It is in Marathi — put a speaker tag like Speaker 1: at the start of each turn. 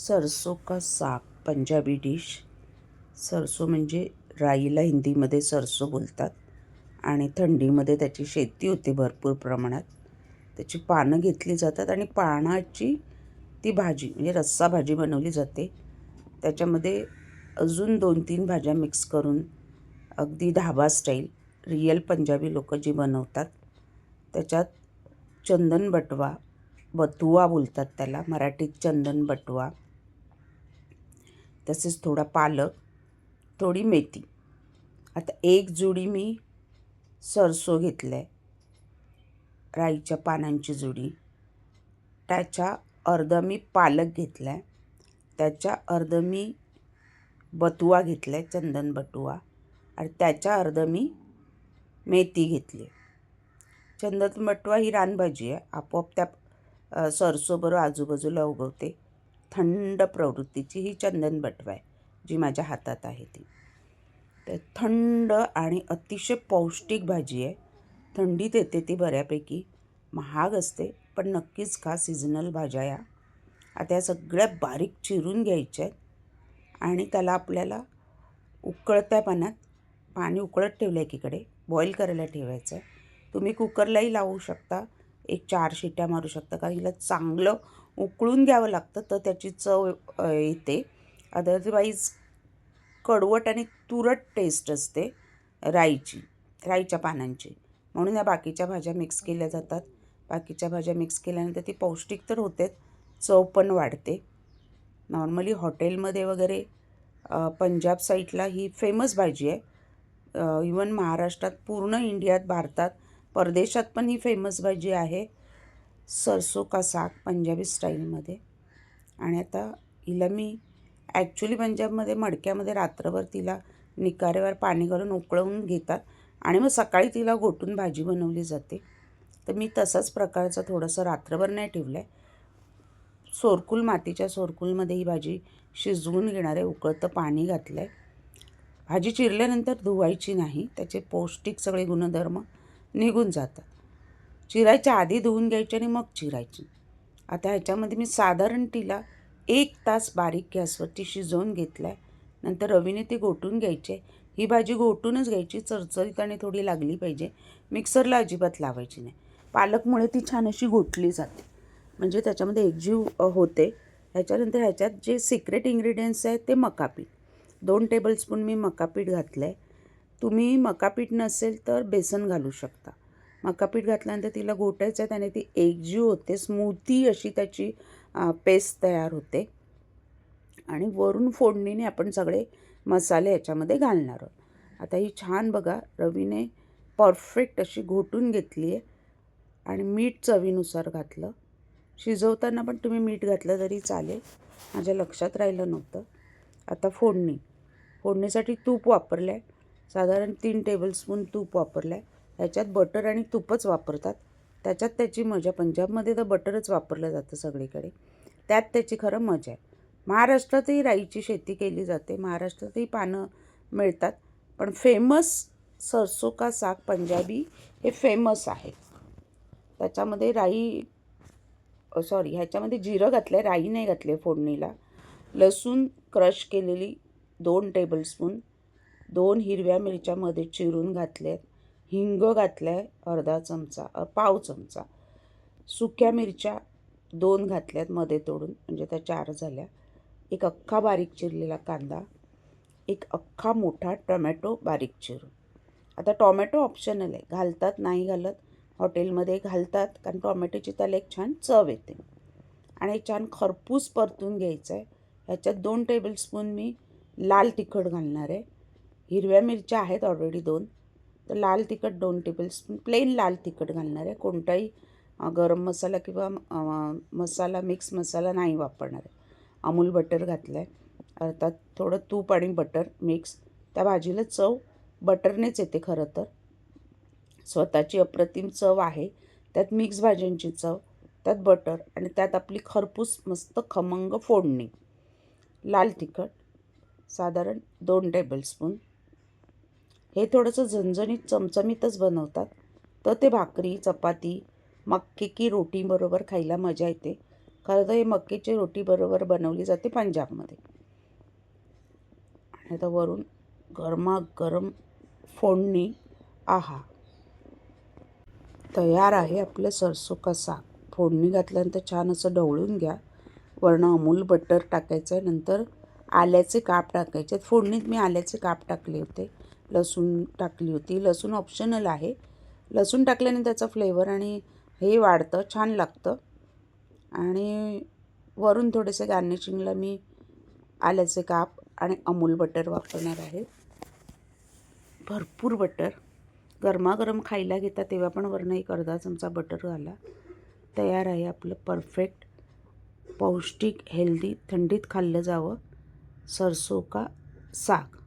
Speaker 1: सरसो का साग पंजाबी डिश सरसो म्हणजे राईला हिंदीमध्ये सरसो बोलतात आणि थंडीमध्ये त्याची शेती होते भरपूर प्रमाणात. त्याची पानं घेतली जातात आणि पानाची ती भाजी म्हणजे रस्सा भाजी बनवली जाते. त्याच्यामध्ये अजून दोन तीन भाज्या मिक्स करून अगदी धाबा स्टाईल रियल पंजाबी लोक जी बनवतात त्याच्यात चंदन बटवा बथुआ बोलतात त्याला मराठीत चंदन बटवा. तसेच थोडा पालक थोडी मेथी. आता एक जुडी मी सरसो घेतलं आहे राईच्या पानांची जुडी. त्याच्या अर्ध मी पालक घेतला आहे त्याच्या अर्ध मी बटुआ घेतला आहे चंदन बटुआ. आणि त्याच्या अर्ध मी मेथी घेतली. चंदन बटवा ही रानभाजी आहे आपोआप त्या सरसोबरोबर आजूबाजूला उगवते. थंड प्रवृत्तीची ही चंदन बटवा आहे जी माझ्या हातात आहे ती. तर थंड आणि अतिशय पौष्टिक भाजी आहे. थंडीत येते ती बऱ्यापैकी महाग असते पण नक्कीच खा सिजनल भाज्या या. आता या सगळ्या बारीक चिरून घ्यायच्या आहेत आणि त्याला आपल्याला उकळत्या पाण्यात पाणी उकळत ठेवलं आहे एकीकडे बॉईल करायला ठेवायचं आहे. तुम्ही कुकरलाही लावू शकता. एक चार शिट्या मारू शकता. कारण हिला चांगलं उकळून घ्यावं लागतं तर त्याची चव येते. अदरवाईज कडवट आणि तुरट टेस्ट असते राईची राईच्या पानांची. म्हणून या बाकीच्या भाज्या मिक्स केल्या जातात. बाकीच्या भाज्या मिक्स केल्यानंतर ती पौष्टिक तर होतेच चव पण वाढते. नॉर्मली हॉटेलमध्ये वगैरे पंजाब साईडला ही फेमस भाजी आहे. इवन महाराष्ट्रात पूर्ण इंडियात भारतात परदेशात पण ही फेमस भाजी आहे. सरसो का साग पंजाबी स्टाईलमध्ये आणि आता हिला मी ॲक्च्युली पंजाबमध्ये मडक्यामध्ये रात्रभर तिला निकारेवर पाणी घालून उकळवून घेतात आणि मग सकाळी तिला घोटून भाजी बनवली जाते. तर मी तसाच प्रकारचं थोडंसं रात्रभर नाही ठेवलं आहे सोरकुल मातीच्या सोरकुलमध्ये ही भाजी शिजवून घेणार आहे उकळतं पाणी घातलं आहे भाजी चिरल्यानंतर धुवायची नाही त्याचे पौष्टिक सगळे गुणधर्म निघून जातात. चिरायच्या आधी धुवून घ्यायची आणि मग चिरायची. आता ह्याच्यामध्ये मी साधारण तिला एक तास बारीक गॅसवरती शिजवून घेतला आहे नंतर रवीने ती गोटून घ्यायचे. ही भाजी गोटूनच घ्यायची. चरचरीत आणि थोडी लागली पाहिजे. मिक्सरला अजिबात लावायची नाही. पालकमुळे ती छान अशी घोटली जाते. म्हणजे त्याच्यामध्ये एकजीव होते. ह्याच्यानंतर ह्याच्यात जे सिक्रेट इन्ग्रेडियंट्स आहेत ते मकापीठ. दोन टेबलस्पून मी मकापीठ घातलं आहे तुम्ही मकापीठ नसेल तर बेसन घालू शकता. मकापीठ घातल्यानंतर तिला घोटायचं आहे त्याने ती एकजीव होते स्मूथी अशी त्याची पेस्ट तयार होते. आणि वरून फोडणीने आपण सगळे मसाले याच्यामध्ये घालणार आहोत. आता ही छान बघा रवीने परफेक्ट अशी घोटून घेतली आहे. आणि मीठ चवीनुसार घातलं. शिजवताना पण तुम्ही मीठ घातलं तरी चालेल. माझ्या लक्षात राहिलं नव्हतं. आता फोडणी. फोडणीसाठी तूप वापरलं आहे साधारण तीन टेबलस्पून तूप वापरलं आहे ह्याच्यात बटर आणि तूपच वापरतात. त्याच्यात त्याची मजा पंजाबमध्ये तर बटरच वापरलं जातं सगळीकडे. त्यात त्याची खरं मजा आहे. महाराष्ट्रातही राईची शेती केली जाते. महाराष्ट्रातही पानं मिळतात. पण फेमस सरसो का साग पंजाबी हे फेमस आहे. त्याच्यामध्ये राई सॉरी ह्याच्यामध्ये जिरं घातलं आहे राई नाही घातले फोडणीला. लसूण क्रश केलेली दोन टेबलस्पून दोन हिरव्या मिरच्यामध्ये चिरून घातल्यात हिंग घातलं आहे अर्धा चमचा पाव चमचा. सुक्या मिरच्या दोन घातल्यात मध्ये तोडून म्हणजे त्या चार झाल्या. एक अख्खा बारीक चिरलेला कांदा एक अख्खा मोठा टोमॅटो बारीक चिरून. आता टॉमॅटो ऑप्शनल आहे घालतात नाही घालत. हॉटेलमध्ये घालतात कारण टॉमॅटोची त्याला एक छान चव येते. आणि छान खरपूस परतून घ्यायचं आहे ह्याच्यात दोन टेबलस्पून मी लाल तिखट घालणार आहे. हिरव्या मिरच्या आहेत ऑलरेडी दोन. तर लाल तिखट दोन टेबलस्पून प्लेन लाल तिखट घालणार आहे. कोणताही गरम मसाला किंवा मसाला मिक्स मसाला नाही वापरणार आहे. अमूल बटर घातलं आहे अर्थात थोडं तूप आणि बटर मिक्स त्या भाजीला चव बटरनेच येते खरं तर. स्वतःची अप्रतिम चव आहे. त्यात मिक्स भाज्यांची चव त्यात बटर आणि त्यात आपली खरपूस मस्त खमंग फोडणी. लाल तिखट साधारण दोन टेबलस्पून हे थोडंसं झणझणीत चमचमीतच बनवतात. तर ते भाकरी चपाती मक्के की रोटीबरोबर खायला मजा येते. खरं तर हे मक्याची रोटीबरोबर बनवली जाते पंजाबमध्ये. आणि आता वरून गरमागरम फोडणी. आहा. तयार आहे आपलं सरसो का साग फोडणी घातल्यानंतर छान असं ढवळून घ्या. वर्ण अमूल बटर टाकायचं आहे. नंतर आल्याचे काप टाकायचे आहेत. फोडणीत मी आल्याचे काप टाकले होते. लसूण टाकली होती. लसूण ऑप्शनल आहे. लसूण टाकल्याने त्याचा फ्लेवर आणि हे वाढतं छान लागतं. आणि वरून थोडेसे गार्निशिंगला मी आल्याचे काप आणि अमूल बटर वापरणार आहे. भरपूर बटर गरमागरम खायला घेता तेव्हा पण वरनं एक अर्धा चमचा बटर घाला. तयार आहे आपलं परफेक्ट पौष्टिक हेल्दी थंडीत खाल्लं जावं. सरसो का साग.